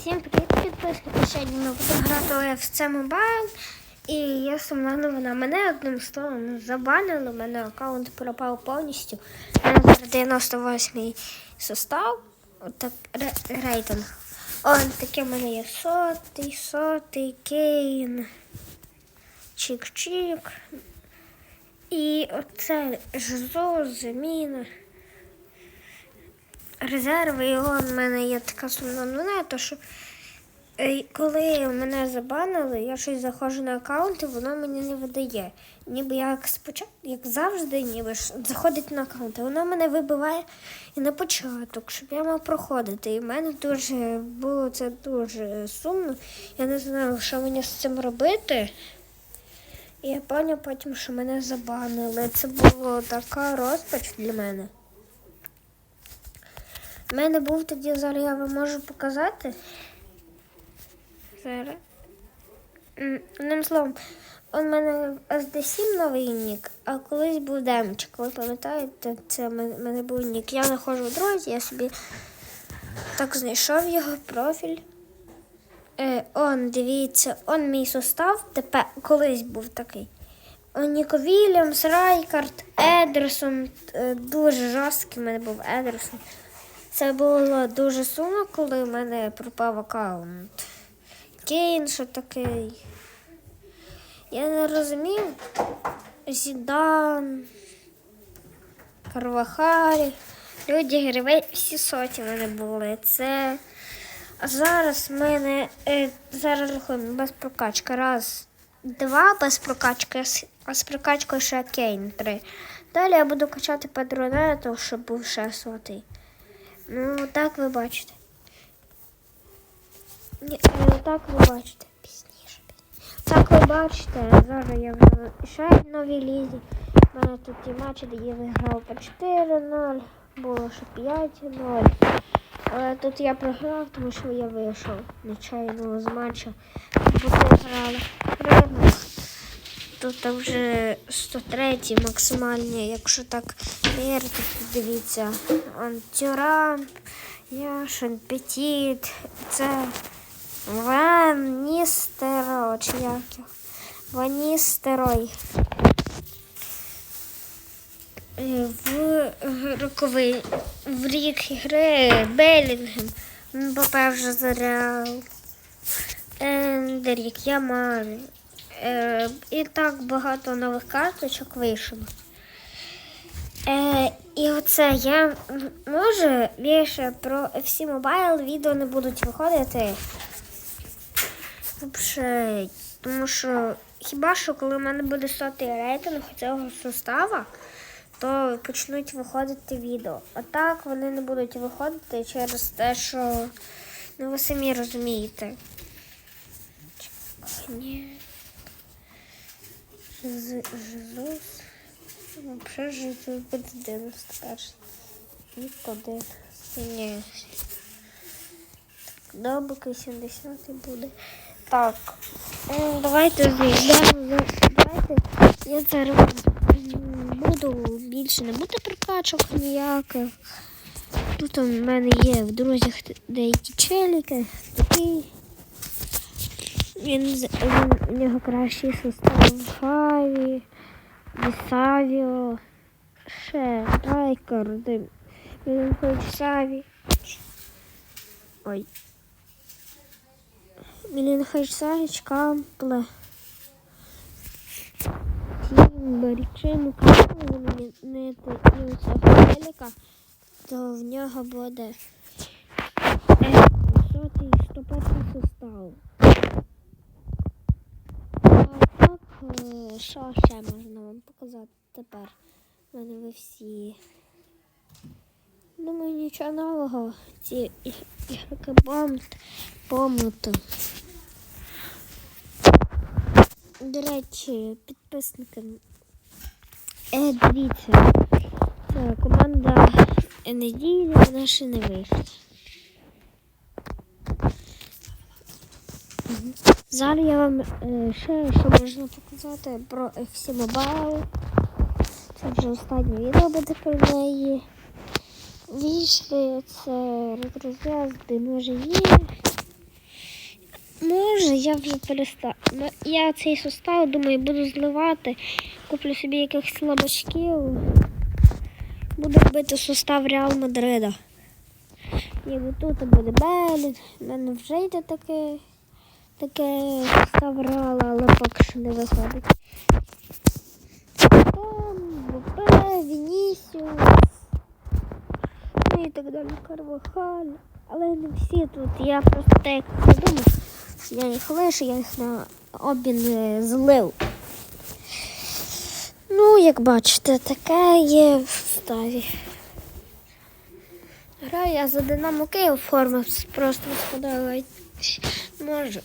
Всім привіт, підписники. Сьогодні ми будемо грати в це мобайл. І є сумна новина. Мене одним словом забанили, мене аккаунт пропав повністю. Мене зараз 98 состав. Отак рейтинг. Он таке в мене є сотий, сотий, кейн, чик-чик. І оце жзо, заміна резерви, і в мене є така сумна новина, то що е, коли мене забанили, я щось заходжу на аккаунт, і воно мені не видає. Ніби як спочатку, як завжди, ніби ж заходить на аккаунт, і воно мене вибиває і на початок, щоб я мав проходити. І в мене дуже було це дуже сумно. Я не знаю, що мені з цим робити. І я поняв потім, що мене забанили. Це було така розпач для мене. У мене був тоді зараз, я вам можу показати. Зараз. Одним словом, у мене SD7 новий нік, а колись був демчик. Ви пам'ятаєте, це в мене був нік. Я знаходжу в друзі, я собі так знайшов його профіль. Е, он, дивіться, он мій состав, тепер колись був такий. Ніко Вільямс, Райкард, Едерсон. е, Дуже жорсткий в мене був Едерсон. Це було дуже сумно, коли в мене пропав аккаунт. Кейн, що такий. Я не розумів. Зідан, Карвахарі. Люди гривей всі соті в мене були. Це. А зараз в мене е, зараз рахуємо без прокачки. Раз, два без прокачки, а з прокачкою ще Кейн три. Далі я буду качати Патронету, щоб був ще сотий. Ну, так ви бачите. Ні, е, так ви бачите. Пізніше. Так ви бачите, зараз я вже ще в новій лізі. У мене тут ті матчі, де я виграв по 4-0, було ще 5-0. Але тут я програв, тому що я вийшов нечайно з матча. Бо грали. Тут вже 103 максимальні, якщо так мірити, то дивіться. Он Тюрам, Яшин, Петіт, це Ван Ністеро, чи як його? Ваністерой. Е, В роковий в рік гри Белінгем. Мбапе вже заряв. Ендерік, Ямаль. Е, і так багато нових карточок вийшло. Е, і оце я може більше про FC Mobile відео не будуть виходити. Вообще, тому що хіба що коли в мене буде сотий рейтинг цього состава, то почнуть виходити відео. А так вони не будуть виходити через те, що ну ви самі розумієте. Ні. Жез- Жезус. Взагалі Жезус буде 91. І один. Ні. Добик 80 буде. Так. Давайте зайдемо. Давайте. Я зараз буду більше не буде прокачок ніяких. Тут у мене є в друзях деякі челіки, такий. Він, він у нього кращий состав Хаві, Десавіо, ще Райкер, він хоч Саві. Ой. Мілін Хайсач, Кампле. Тімбер, чим камінь не оцього велика, то в нього буде е, сотий стопетний состав. А так, е, що ще можна вам показати тепер? У мене ви всі. Думаю, нічого нового. Ці бомб помнути. До речі, підписники. Е, дивіться, це команда вона ще не вийшла. Зараз я вам е, ще що можна показати про FC Mobile. Це вже останнє відео буде про неї. Вийшли це ретроз'язди, може є. Може, я вже перестав. Ну, Я цей состав, думаю, буду зливати. Куплю собі якихось слабачків. Буду робити состав Реал Мадрида. І тут буде Белін. У мене вже йде таке, таке состав але поки що не виходить. Там, ВП, Вінісіус. Ну і так далі. Карвахаль. Але не всі тут. Я просто так як придумав. Я їх лише, я їх на обмін е, злив. Ну, як бачите, таке є в ставі. Граю я за Динамо Київ форма просто сподобається. Може.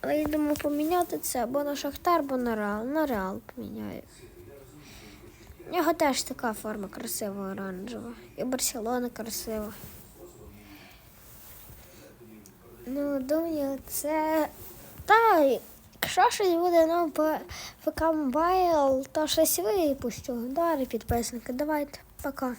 Але я думаю поміняти це або на Шахтар, або на Реал. На Реал поміняю. У нього теж така форма красива оранжева. І Барселона красива. Ну, думаю, це. Та, якщо щось буде ну, по ФК Мобайл, то щось випущу. Далі підписники. Давайте, пока.